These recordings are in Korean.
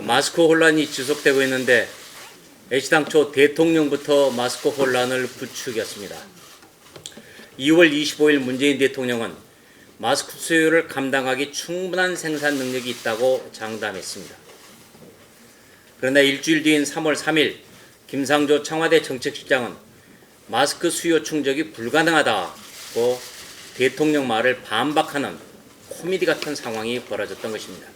마스크 혼란이 지속되고 있는데 애시당초 대통령부터 마스크 혼란을 부추겼습니다. 2월 25일 문재인 대통령은 마스크 수요를 감당하기 충분한 생산 능력이 있다고 장담했습니다. 그러나 일주일 뒤인 3월 3일 김상조 청와대 정책실장은 마스크 수요 충족이 불가능하다고 대통령 말을 반박하는 코미디 같은 상황이 벌어졌던 것입니다.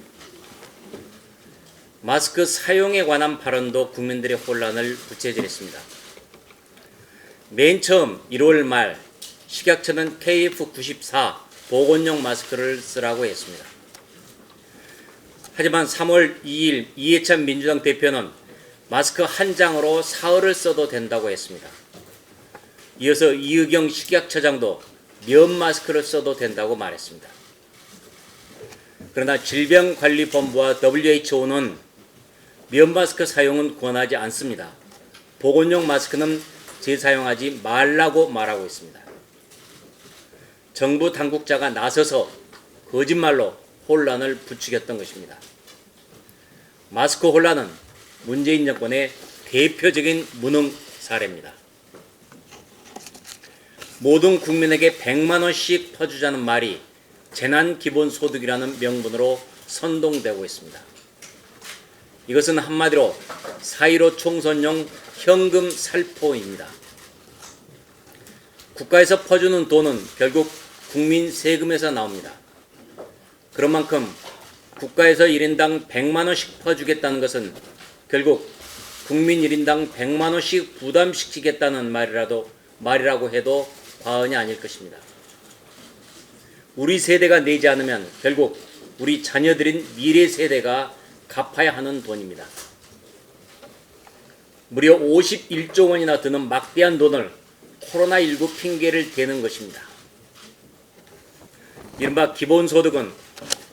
마스크 사용에 관한 발언도 국민들의 혼란을 부채질했습니다. 맨 처음 1월 말 식약처는 KF94 보건용 마스크를 쓰라고 했습니다. 하지만 3월 2일 이해찬 민주당 대표는 마스크 한 장으로 사흘을 써도 된다고 했습니다. 이어서 이의경 식약처장도 면 마스크를 써도 된다고 말했습니다. 그러나 질병관리본부와 WHO는 면 마스크 사용은 권하지 않습니다. 보건용 마스크는 재사용하지 말라고 말하고 있습니다. 정부 당국자가 나서서 거짓말로 혼란을 부추겼던 것입니다. 마스크 혼란은 문재인 정권의 대표적인 무능 사례입니다. 모든 국민에게 100만 원씩 퍼주자는 말이 재난 기본 소득이라는 명분으로 선동되고 있습니다. 이것은 한마디로 4.15 총선용 현금 살포입니다. 국가에서 퍼주는 돈은 결국 국민 세금에서 나옵니다. 그런 만큼 국가에서 1인당 100만 원씩 퍼주겠다는 것은 결국 국민 1인당 100만 원씩 부담시키겠다는 말이라도 말이라고 해도 과언이 아닐 것입니다. 우리 세대가 내지 않으면 결국 우리 자녀들인 미래 세대가 갚아야 하는 돈입니다. 무려 51조 원이나 드는 막대한 돈을 코로나19 핑계를 대는 것입니다. 이른바 기본소득은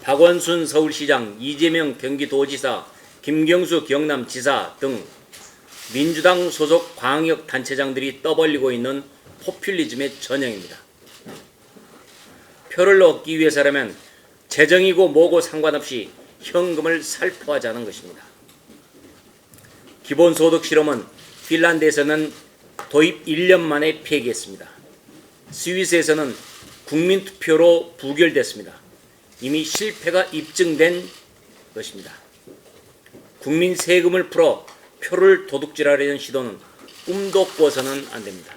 박원순 서울시장, 이재명 경기도지사, 김경수 경남지사 등 민주당 소속 광역단체장들이 떠벌리고 있는 포퓰리즘의 전형입니다. 표를 얻기 위해서라면 재정이고 뭐고 상관없이 현금을 살포하자는 것입니다. 기본소득 실험은 핀란드에서는 도입 1년 만에 폐기했습니다. 스위스에서는 국민투표로 부결됐습니다. 이미 실패가 입증된 것입니다. 국민 세금을 풀어 표를 도둑질하려는 시도는 꿈도 꿔서는 안 됩니다.